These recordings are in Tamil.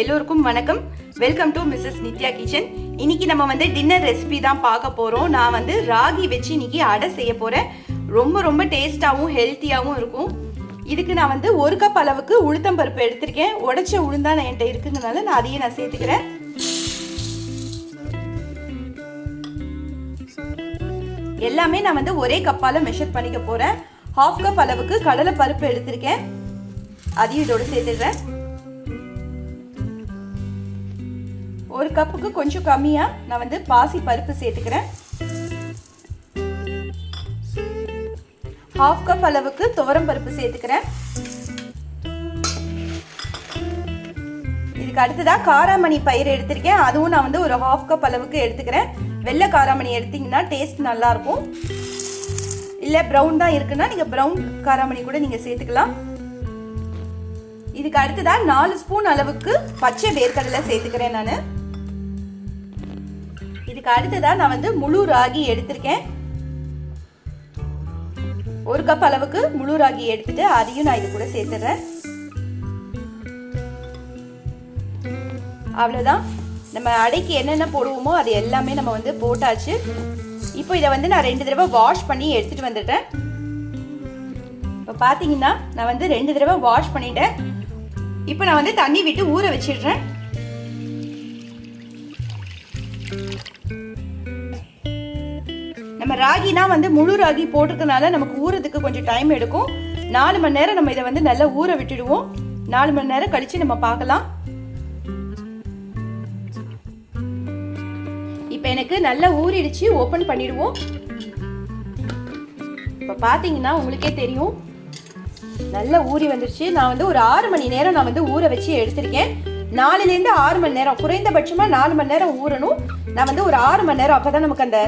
எல்லோருக்கும் வணக்கம். Welcome to Mrs Nithya kitchen இன்னைக்கு நம்ம வந்து டின்னர் ரெசிபி தான் பார்க்க போறோம். நான் வந்து ராகி வச்சு இன்னைக்கு அடை செய்ய போறேன். ரொம்ப ரொம்ப டேஸ்டாகவும் ஹெல்த்தியாகவும் இருக்கும். இதுக்கு நான் வந்து ஒரு கப் அளவுக்கு உளுத்தம் பருப்பு எடுத்திருக்கேன். உடைச்ச உளுந்தா நான் என்கிட்ட இருக்குங்கிறனால நான் அதையே நான் சேர்த்துக்கிறேன். எல்லாமே நான் வந்து ஒரே கப்பால் மெஷர் பண்ணிக்க போகிறேன் ஹாஃப் கப் அளவுக்கு கடலை பருப்பு எடுத்திருக்கேன். அதையும் இதோடு சேர்த்துடுறேன். ஒரு கப்புக்கு கொஞ்சம் கம்மியாக நான் வந்து பாசி பருப்பு சேர்த்துக்கிறேன். ஹாஃப் கப் அளவுக்கு துவரம் பருப்பு சேர்த்துக்கிறேன். இதுக்கு அடுத்ததாக காராமணி பயிர் எடுத்திருக்கேன். அதுவும் நான் வந்து ஒரு ஹாஃப் கப் அளவுக்கு எடுத்துக்கிறேன். வெள்ளை காராமணி எடுத்தீங்கன்னா டேஸ்ட் நல்லாயிருக்கும். இல்லை ப்ரௌன் தான் இருக்குன்னா நீங்கள் ப்ரௌன் காராமணி கூட நீங்கள் சேர்த்துக்கலாம். இதுக்கு அடுத்ததாக நாலு ஸ்பூன் அளவுக்கு பச்சை வேர்க்கடலை சேர்த்துக்கிறேன் நான். இதுக்கு அடுத்ததாக நான் வந்து முழு ராகி எடுத்திருக்கேன். ஒரு கப் அளவுக்கு முழு ராகி எடுத்துட்டு அதையும் நான் இது கூட சேர்த்துடுறேன் அவ்வளோதான் நம்ம அடைக்கு என்னென்ன போடுவோமோ அது எல்லாமே நம்ம வந்து போட்டாச்சு. இப்போ இதை வந்து நான் ரெண்டு தடவை வாஷ் பண்ணி எடுத்துகிட்டு வந்துட்டேன் இப்போ பார்த்தீங்கன்னா நான் வந்து ரெண்டு தடவை வாஷ் பண்ணிட்டேன். இப்போ நான் வந்து தண்ணி விட்டு ஊற வச்சிடுறேன். நம்ம ராகினா வந்து முழு ராகி போட்டிருக்கனால நமக்கு ஊறதுக்கு கொஞ்சம் டைம் எடுக்கும். நாலு மணி நேரம் நம்ம இதை வந்து நல்லா ஊற விட்டுடுவோம். நாலு மணி நேரம் கழிச்சு நம்ம பார்க்கலாம். இப்போ எனக்கு நல்லா ஊறிடுச்சு ஓப்பன் பண்ணிடுவோம். இப்போ பார்த்தீங்கன்னா உங்களுக்கே தெரியும். நல்லா ஊறி வந்துருச்சு. நான் வந்து ஒரு ஆறு மணி நேரம் நான் வந்து ஊற வச்சு எடுத்திருக்கேன். நாலுலேருந்து ஆறு மணி நேரம் குறைந்தபட்சமாக நாலு மணி நேரம் ஊறணும். நான் வந்து ஒரு ஆறு மணி நேரம் அப்போ தான் நமக்கு அந்த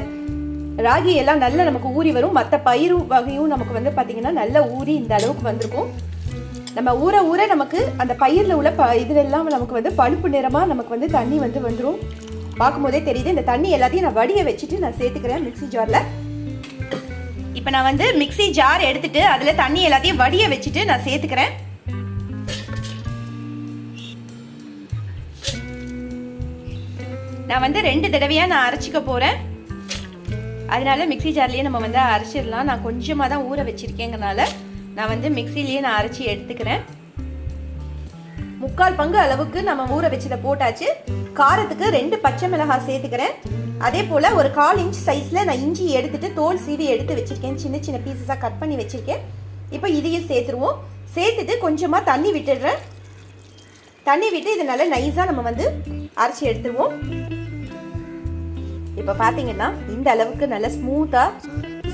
ராகி எல்லாம் நல்லா நமக்கு ஊறி வரும். மற்ற பயிர் வகையும் நமக்கு வந்து பார்த்திங்கன்னா நல்லா ஊறி இந்த அளவுக்கு வந்திருக்கும். நம்ம ஊற ஊற நமக்கு அந்த பயிரில் உள்ள ப இதுலெல்லாம் நமக்கு வந்து பழுப்பு நிறமாக நமக்கு வந்து தண்ணி வந்து வந்துடும் பார்க்கும்போதே தெரியுது. இந்த தண்ணி எல்லாத்தையும் நான் வடிய வச்சுட்டு நான் சேர்த்துக்கிறேன் மிக்ஸி ஜாரில். இப்போ நான் வந்து மிக்ஸி ஜார் எடுத்துட்டு அதில் தண்ணி எல்லாத்தையும் வடிய வச்சுட்டு நான் சேர்த்துக்கிறேன். நான் வந்து ரெண்டு தடவையாக நான் அரைச்சிக்க போகிறேன் அதனால மிக்ஸி ஜார்லேயே நம்ம வந்து அரைச்சிடலாம். நான் கொஞ்சமாக தான் ஊற வச்சுருக்கேங்கிறனால நான் வந்து மிக்சிலேயே நான் அரைச்சி எடுத்துக்கிறேன். முக்கால் பங்கு அளவுக்கு நம்ம ஊற வச்சதை போட்டாச்சு. காரத்துக்கு ரெண்டு பச்சை மிளகாய் சேர்த்துக்கிறேன். அதே போல் ஒரு கால் இன்ச் சைஸில் நான் இஞ்சி எடுத்துட்டு தோல் சீவி எடுத்து வச்சுருக்கேன். சின்ன சின்ன பீசஸாக கட் பண்ணி வச்சுருக்கேன். இப்போ இதையும் சேர்த்துருவோம். சேர்த்துட்டு கொஞ்சமாக தண்ணி விட்டுடுறேன். தண்ணி விட்டு இதை நல்லா நைஸாக நம்ம வந்து அரைச்சி எடுத்துருவோம். இப்போ பார்த்தீங்கன்னா இந்த அளவுக்கு நல்ல ஸ்மூத்தாக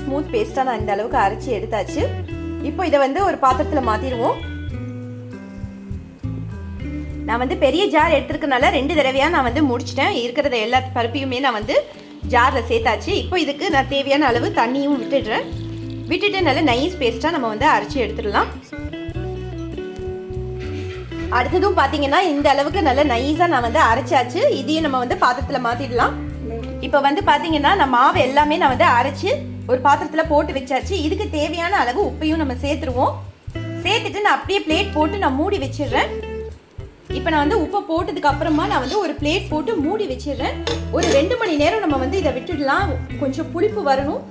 ஸ்மூத் பேஸ்ட்டாக நான் இந்த அளவுக்கு அரைச்சி எடுத்தாச்சு. இப்போ இதை வந்து ஒரு பாத்திரத்தில் மாற்றிடுவோம் நான் வந்து பெரிய ஜார் எடுத்துருக்கனால ரெண்டு தடவையாக நான் வந்து முடிச்சிட்டேன். இருக்கிறத எல்லா பருப்பையுமே நான் வந்து ஜாரில் சேர்த்தாச்சு. இப்போ இதுக்கு நான் தேவையான அளவு தண்ணியும் விட்டுடுறேன். விட்டுட்டு நல்ல நைஸ் பேஸ்ட்டாக நம்ம வந்து அரைச்சி எடுத்துடலாம். அடுத்ததும் பார்த்தீங்கன்னா இந்த அளவுக்கு நல்ல நைஸாக நான் வந்து அரைச்சாச்சு. இதையும் நம்ம வந்து பாத்திரத்தில் மாற்றிடலாம் இப்போ வந்து பார்த்தீங்கன்னா நான் மாவு எல்லாமே நான் வந்து அரைச்சி ஒரு பாத்திரத்தில் போட்டு வச்சாச்சு. இதுக்கு தேவையான அளவு உப்பையும் நம்ம சேர்த்துருவோம். சேர்த்துட்டு நான் அப்படியே பிளேட் போட்டு நான் மூடி வச்சிடுறேன். இப்போ நான் வந்து உப்பை போட்டதுக்கு அப்புறமா நான் வந்து ஒரு பிளேட் போட்டு மூடி வச்சிடுறேன். ஒரு ரெண்டு மணி நேரம் நம்ம வந்து இதை விட்டுடலாம். கொஞ்சம் புளிப்பு வரணும்.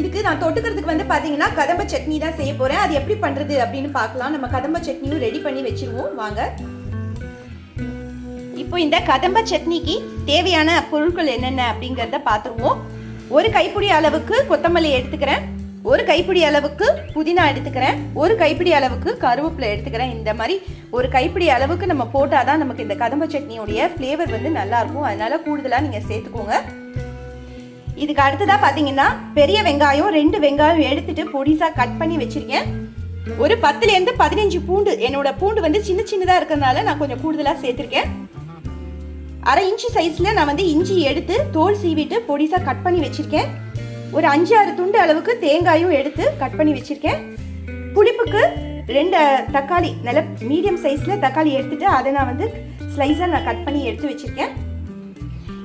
இதுக்கு நான் தொட்டுக்கிறதுக்கு வந்து பார்த்தீங்கன்னா கதம்ப சட்னி தான் செய்ய போகிறேன் அது எப்படி பண்ணுறது அப்படின்னு பார்க்கலாம். நம்ம கதம்ப சட்னியும் ரெடி பண்ணி வச்சிருவோம். வாங்க. இப்போ இந்த கதம்ப சட்னிக்கு தேவையான பொருட்கள் என்னென்ன அப்படிங்கிறத பார்த்துருவோம். ஒரு கைப்பிடி அளவுக்கு கொத்தமல்லி எடுத்துக்கிறேன். ஒரு கைப்பிடி அளவுக்கு புதினா எடுத்துக்கிறேன். ஒரு கைப்பிடி அளவுக்கு கருவேப்பிலை எடுத்துக்கிறேன். இந்த மாதிரி ஒரு கைப்பிடி அளவுக்கு நம்ம போட்டால் தான் நமக்கு இந்த கதம்ப சட்னியோடைய ஃப்ளேவர் வந்து நல்லாயிருக்கும் அதனால கூடுதலாக நீங்கள் சேர்த்துக்கோங்க. இதுக்கு அடுத்ததாக பார்த்தீங்கன்னா பெரிய வெங்காயம் ரெண்டு வெங்காயம் எடுத்துட்டு பொடிசாக கட் பண்ணி வச்சுருக்கேன். ஒரு பத்துலேருந்து பதினஞ்சு பூண்டு என்னோட பூண்டு வந்து சின்ன சின்னதாக இருக்கிறதுனால நான் கொஞ்சம் கூடுதலாக சேர்த்துருக்கேன். அரை இன்ச்சு சைஸில் நான் வந்து இஞ்சி எடுத்து தோல் சீவிட்டு பொடிசாக கட் பண்ணி வச்சுருக்கேன். ஒரு அஞ்சு ஆறு துண்டு அளவுக்கு தேங்காயும் எடுத்து கட் பண்ணி வச்சுருக்கேன். புளிப்புக்கு ரெண்டு தக்காளி நல்ல மீடியம் சைஸில் தக்காளி எடுத்துகிட்டு அதை நான் வந்து ஸ்லைஸாக நான் கட் பண்ணி எடுத்து வச்சுருக்கேன்.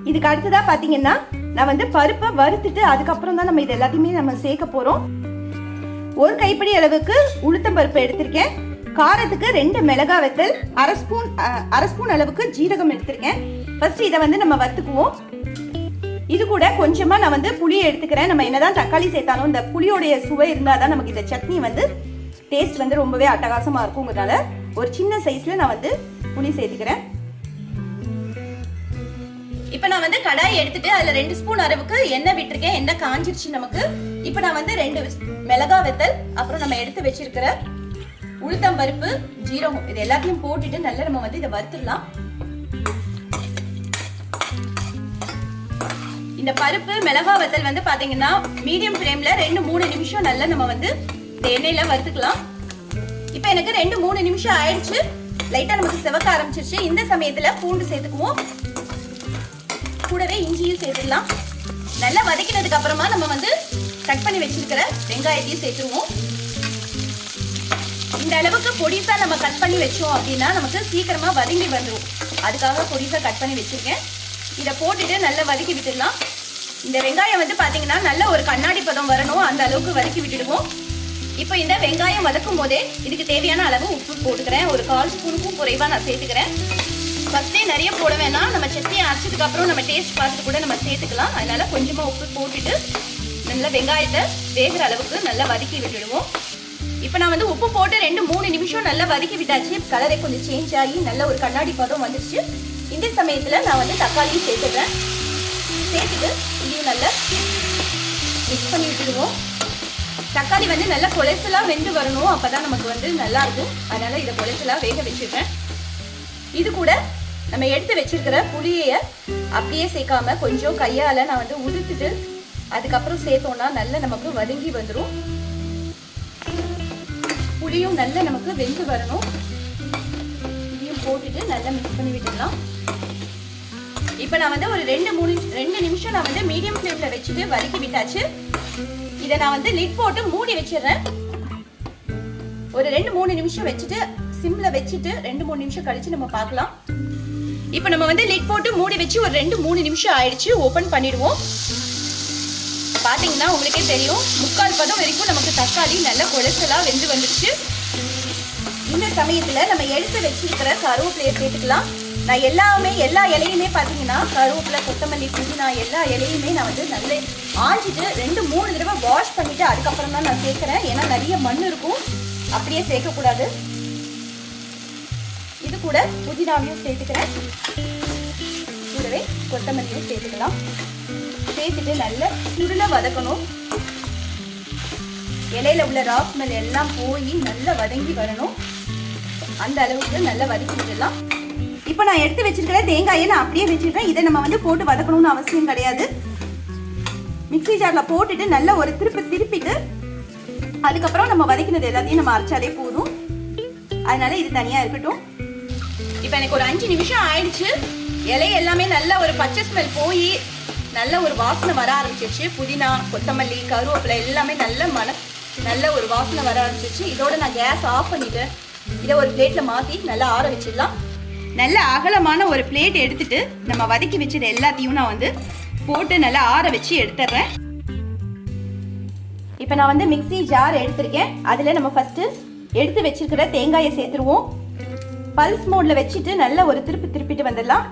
இதுக்கு அடுத்ததாக பார்த்தீங்கன்னா நான் வந்து பருப்பை வறுத்துட்டு அதுக்கப்புறம் தான் நம்ம இது எல்லாத்தையுமே நம்ம சேர்க்க போகிறோம் ஒரு கைப்பிடி அளவுக்கு உளுத்தம் பருப்பு எடுத்திருக்கேன். காரத்துக்கு ரெண்டு மிளகா வெத்தல் அரை ஸ்பூன் அரை ஸ்பூன் அளவுக்கு ஜீரகம் எடுத்திருக்கேன். ஃபர்ஸ்ட் இதை வந்து நம்ம வறுத்துக்குவோம். இது கூட கொஞ்சமா நான் வந்து புளியை எடுத்துக்கிறேன். நம்ம என்னதான் தக்காளி சேர்த்தாலும் இந்த புளியோடைய சுவை இருந்தால் தான் நமக்கு இந்த சட்னி வந்து டேஸ்ட் வந்து ரொம்பவே அட்டகாசமாக இருக்குங்கிறதால ஒரு சின்ன சைஸில் நான் வந்து புளி சேர்த்துக்கிறேன். இப்போ நான் வந்து கடாய் எடுத்துட்டு அதில் ரெண்டு ஸ்பூன் அளவுக்கு எண்ணெய் விட்டுருக்கேன். எண்ணெய் காஞ்சிருச்சு நமக்கு. இப்போ நான் வந்து ரெண்டு மிளகா வெத்தல் அப்புறம் நம்ம எடுத்து வச்சிருக்கிற உளுத்தம் பருப்பு ஜீரகம் இது எல்லாத்தையும் போட்டுட்டு நல்லா நம்ம வந்து இதை வறுத்துடலாம். இந்த பருப்பு மிளகா வத்தல் வந்து பாத்தீங்கன்னா மீடியம் ஃப்ளேம்ல ரெண்டு மூணு நிமிஷம் நல்லா நம்ம வந்து இந்த எண்ணெயில வறுத்துக்கலாம். இப்போ எனக்கு ரெண்டு மூணு நிமிஷம் ஆயிடுச்சு. லைட்டா நமக்கு செவக்க ஆரம்பிச்சிருச்சு. இந்த சமயத்துல பூண்டு சேர்த்துக்குவோம். கூடவே இஞ்சியும் சேர்த்துக்கலாம். நல்லா வதக்கினதுக்கு அப்புறமா நம்ம வந்து கட் பண்ணி வச்சிருக்கிற வெங்காயத்தையும் சேர்த்துருவோம். இந்த அளவுக்கு பொடிசா நம்ம கட் பண்ணி வச்சோம் அப்படின்னா நமக்கு சீக்கிரமா வதங்கி வந்துடும் அதுக்காக பொடிசா கட் பண்ணி வச்சிருக்கேன். இதை போட்டுட்டு நல்லா வதக்கி விட்டுடலாம். இந்த வெங்காயம் வந்து பாத்தீங்கன்னா நல்ல ஒரு கண்ணாடி பதம் வரணும். அந்த அளவுக்கு வதக்கி விட்டுடுவோம். இப்போ இந்த வெங்காயம் வதக்கும் போதே இதுக்கு தேவையான அளவு உப்பு போட்டுக்கிறேன். ஒரு கால் ஸ்பூனுக்கும் குறைவா நான் சேர்த்துக்கிறேன். ஃபர்ஸ்டே நிறைய போட வேணாம். நம்ம சட்னியை அரைச்சதுக்கு அப்புறம் நம்ம டேஸ்ட் பார்த்துட்டு கூட நம்ம சேர்த்துக்கலாம். அதனால கொஞ்சமா உப்பு போட்டுட்டு நல்லா வெங்காயத்தை வேகிற அளவுக்கு நல்லா வதக்கி விட்டுடுவோம். இப்போ நான் வந்து உப்பு போட்டு ரெண்டு மூணு நிமிஷம் நல்லா வதக்கி விட்டாச்சு. கலரை கொஞ்சம் சேஞ்ச் ஆகி நல்ல ஒரு கண்ணாடி பதம் வந்துருச்சு. இந்த சமயத்தில் நான் வந்து தக்காளியும் சேர்த்துடுறேன் சேர்த்துட்டு இதையும் நல்லா மிக்ஸ் பண்ணி விட்டுடுவோம். தக்காளி வந்து நல்லா கொலைசலாக வெந்து வரணும். அப்போ தான் நமக்கு வந்து நல்லா இருக்கும் அதனால இதை கொலைசலாக வேக வச்சிடுறேன். இது கூட நம்ம எடுத்து வச்சிருக்கிற புளியை அப்படியே சேர்க்காம கொஞ்சம் கையால் நான் வந்து உதுத்துட்டு அதுக்கப்புறம் சேர்த்தோம்னா நல்லா நமக்கு வதங்கி வந்துடும் புளியும் நல்லா நமக்கு வெந்து வரணும். இதையும் போட்டுட்டு நல்லா மிக்ஸ் பண்ணி விட்டுடலாம். இப்போ நான் வந்து ஒரு ரெண்டு மூணு ரெண்டு நிமிஷம் நான் வந்து மீடியம் ஃப்ளேமில் வச்சுட்டு வதக்கி விட்டாச்சு. இதை நான் வந்து லிட் போட்டு மூடி வச்சிடுறேன். ஒரு ரெண்டு மூணு நிமிஷம் வச்சுட்டு சிம்ல வச்சுட்டு ரெண்டு மூணு நிமிஷம் கழிச்சு நம்ம பார்க்கலாம். இப்போ நம்ம வந்து லிட் போட்டு மூடி வச்சு ஒரு ரெண்டு மூணு நிமிஷம் ஆயிடுச்சு. ஓபன் பண்ணிடுவோம். பாத்தீங்கன்னா உங்களுக்கே தெரியும். முக்கால் பதம் வரைக்கும் நமக்கு தக்காளி நல்ல குழசலா வெந்து வந்துடுச்சு இந்த சமயத்துல நம்ம எடுத்து வச்சிருக்கிற கருவேப்பிலையை சேர்த்துக்கலாம். நான் எல்லாமே எல்லா இலையுமே பார்த்தீங்கன்னா கருவேப்பிலை கொத்தமல்லி புதினா எல்லா இலையுமே நான் வந்து நல்ல ஆஞ்சிட்டு ரெண்டு மூணு தடவை வாஷ் பண்ணிவிட்டு அதுக்கப்புறம் தான் நான் சேர்க்குறேன். ஏன்னா நிறைய மண் இருக்கும். அப்படியே சேர்க்கக்கூடாது. இது கூட புதினாவையும் சேர்த்துக்கிறேன். கூடவே கொத்தமல்லியும் சேர்த்துக்கலாம். சேர்த்துட்டு நல்ல சுருளை வதக்கணும். இலையில உள்ள ரா மெல் எல்லாம் போய் நல்லா வதங்கி வரணும். அந்த அளவுக்கு நல்லா வதக்கி விட்டுடலாம் இப்போ நான் எடுத்து வச்சிருக்கிற தேங்காயை நான் அப்படியே வச்சிருக்கேன் இதை நம்ம வந்து போட்டு வதக்கணும்னு அவசியம் கிடையாது. மிக்சி ஜாரில் போட்டுட்டு நல்லா ஒரு திருப்பி திருப்பிட்டு அதுக்கப்புறம் நம்ம வதக்கினது எல்லாத்தையும் நம்ம அரைச்சாலே போதும். அதனால இது தனியாக இருக்கட்டும். இப்போ எனக்கு ஒரு அஞ்சு நிமிஷம் ஆயிடுச்சு. இலை எல்லாமே நல்ல ஒரு பச்சை ஸ்மெல் போய் நல்ல ஒரு வாசனை வர ஆரம்பிச்சிருச்சு. புதினா கொத்தமல்லி கருவேப்பிலை எல்லாமே நல்ல மன நல்ல ஒரு வாசனை வர ஆரம்பிச்சிருச்சு. இதோட நான் கேஸ் ஆஃப் பண்ணிட்டேன். இதை ஒரு பிளேட்ல மாத்தி நல்லா ஆற வச்சிடலாம். நல்ல அகலமான ஒரு பிளேட் எடுத்துட்டு நம்ம வதக்கி வச்சது எல்லாத்தையும் நான் வந்து போட்டு நல்லா ஆற வச்சு எடுத்துடுறேன். இப்போ நான் வந்து மிக்ஸி ஜார் எடுத்திருக்கேன். அதில் நம்ம ஃபஸ்ட்டு எடுத்து வச்சிருக்கிற தேங்காயை சேர்த்துருவோம். பல்ஸ் மோடில் வச்சுட்டு நல்ல ஒரு திருப்பி திருப்பிட்டு வந்துடலாம்.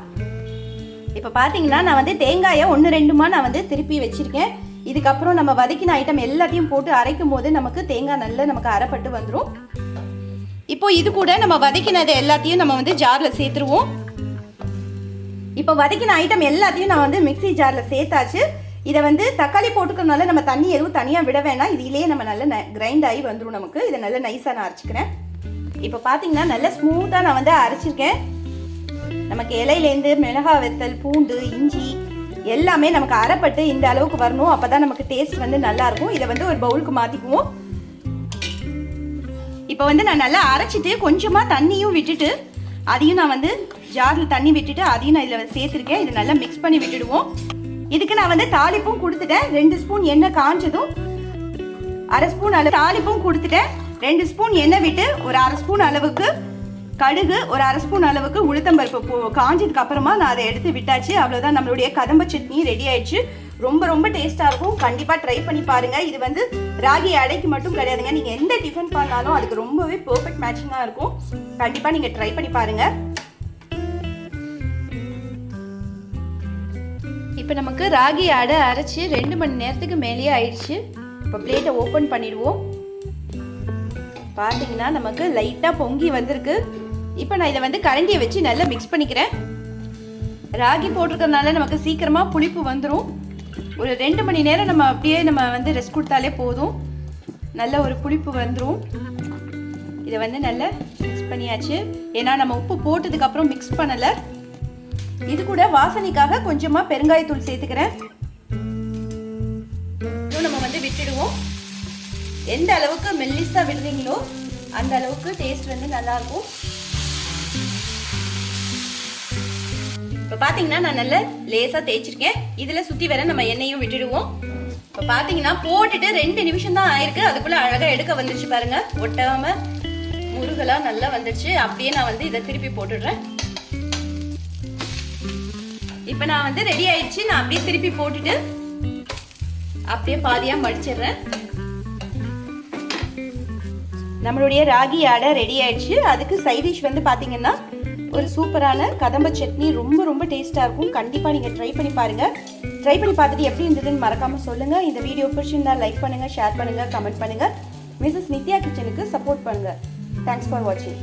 இப்போ பார்த்தீங்கன்னா நான் வந்து தேங்காயை ஒன்று ரெண்டுமா நான் வந்து திருப்பி வச்சுருக்கேன். இதுக்கப்புறம் நம்ம வதக்கின ஐட்டம் எல்லாத்தையும் போட்டு அரைக்கும் போது நமக்கு தேங்காய் நல்லா நமக்கு அரைப்பட்டு வந்துடும் இப்போ இது கூட நம்ம வதக்கினது எல்லாத்தையும் நம்ம வந்து ஜாரில் சேர்த்துருவோம். இப்போ வதக்கின ஐட்டம் எல்லாத்தையும் நான் வந்து மிக்ஸி ஜாரில் சேர்த்தாச்சு. இதை வந்து தக்காளி போட்டுக்கிறதுனால நம்ம தண்ணி எதுவும் தனியாக விட வேணாம். இதிலேயே நம்ம நல்ல கிரைண்ட் ஆகி வந்துடும் நமக்கு. இதை நல்லா நைஸாக நான் அரைச்சிக்கிறேன். இப்போ பார்த்தீங்கன்னா நல்ல ஸ்மூத்தாக நான் வந்து அரைச்சிருக்கேன். நமக்கு இலையிலேருந்து மிளகா வெத்தல் பூண்டு இஞ்சி எல்லாமே நமக்கு அரைப்பட்டு இந்த அளவுக்கு வரணும். அப்போ தான் நமக்கு டேஸ்ட் வந்து நல்லாயிருக்கும் இதை வந்து ஒரு பவுலுக்கு மாற்றிக்குவோம் இப்போ வந்து நான் நல்லா அரைச்சிட்டு கொஞ்சமாக தண்ணியும் விட்டுட்டு அதையும் நான் வந்து ஜாரில் தண்ணி விட்டுட்டு அதையும் நான் இதில் சேர்த்துருக்கேன். இதை நல்லா மிக்ஸ் பண்ணி விட்டுடுவோம். இதுக்கு நான் வந்து தாளிப்பும் கொடுத்துட்டேன். ரெண்டு ஸ்பூன் எண்ணெய் காஞ்சதும் அரை ஸ்பூன் அளவு தாளிப்பும் கொடுத்துட்டேன். ரெண்டு ஸ்பூன் எண்ணெய் விட்டு ஒரு அரை ஸ்பூன் அளவுக்கு கடுகு ஒரு அரை ஸ்பூன் அளவுக்கு உளுத்தம்பருப்பு காஞ்சதுக்கு அப்புறமா நான் அதை எடுத்து விட்டாச்சு. அவ்வளோதான் நம்மளுடைய கதம்ப சட்னி ரெடி ஆயிடுச்சு. ரொம்ப ரொம்ப டேஸ்ட்டாக இருக்கும். கண்டிப்பாக ட்ரை பண்ணி பாருங்கள் இது வந்து ராகி அடைக்கு மட்டும் கிடையாதுங்க. நீங்கள் எந்த டிஃபன் பண்ணாலும் அதுக்கு ரொம்பவே பர்ஃபெக்ட் மேட்சிங்காக இருக்கும். கண்டிப்பாக நீங்கள் ட்ரை பண்ணி பாருங்கள் இப்போ நமக்கு ராகி அடை அரைச்சி ரெண்டு மணி நேரத்துக்கு மேலேயே ஆயிடுச்சு. இப்போ பிளேட்டை ஓப்பன் பண்ணிடுவோம். பார்த்தீங்கன்னா நமக்கு லைட்டாக பொங்கி வந்திருக்கு. இப்போ நான் இதை வந்து கரண்டியை வச்சு நல்லா மிக்ஸ் பண்ணிக்கிறேன். ராகி போட்டிருக்கறதுனால நமக்கு சீக்கிரமாக புளிப்பு வந்துடும் ஒரு ரெண்டு மணி நேரம் நம்ம அப்படியே நம்ம வந்து ரெஸ்ட் கொடுத்தாலே போதும். நல்ல ஒரு புளிப்பு வந்துடும் இதை வந்து நல்லா மிக்ஸ் பண்ணியாச்சு. ஏன்னா நம்ம உப்பு போட்டதுக்கப்புறம் மிக்ஸ் பண்ணலை. இது கூட வாசனைக்காக கொஞ்சமாக பெருங்காயத்தூள் சேர்த்துக்கிறேன். நம்ம வந்து விட்டுடுவோம். எந்த அளவுக்கு மெல்லிஸாக விடுறீங்களோ அந்த அளவுக்கு டேஸ்ட் வந்து நல்லாயிருக்கும் இப்போ பார்த்தீங்கன்னா நான் நல்லா லேசாக தேய்ச்சிருக்கேன். இதில் சுற்றி வர நம்ம எண்ணெயும் விட்டுடுவோம். இப்போ பார்த்தீங்கன்னா போட்டுட்டு ரெண்டு நிமிஷம் தான் ஆயிருக்கு. அதுக்குள்ளே அழகாக எடுக்க வந்துருச்சு பாருங்க. ஒட்டாம முருகலாக நல்லா வந்துடுச்சு அப்படியே நான் வந்து இதை திருப்பி போட்டுடுறேன். இப்போ நான் வந்து ரெடி ஆயிடுச்சு. நான் அப்படியே திருப்பி போட்டுட்டு அப்படியே பாதியாக மடிச்சிடுறேன். நம்மளுடைய ராகி ஆடை ரெடி ஆயிடுச்சு. அதுக்கு சைடிஷ் வந்து பார்த்தீங்கன்னா ஒரு சூப்பரான கதம்ப சட்னி. ரொம்ப ரொம்ப டேஸ்ட்டாக இருக்கும். கண்டிப்பாக நீங்கள் ட்ரை பண்ணி பாருங்கள் ட்ரை பண்ணி பார்த்துட்டு எப்படி இருந்ததுன்னு மறக்காமல் சொல்லுங்கள் இந்த வீடியோ பிடிச்சிருந்தா லைக் பண்ணுங்கள் ஷேர் பண்ணுங்கள் கமெண்ட் பண்ணுங்கள் மிஸ்ஸஸ் நித்யா கிச்சனுக்கு சப்போர்ட் பண்ணுங்கள் தேங்க்ஸ் ஃபார் வாட்சிங்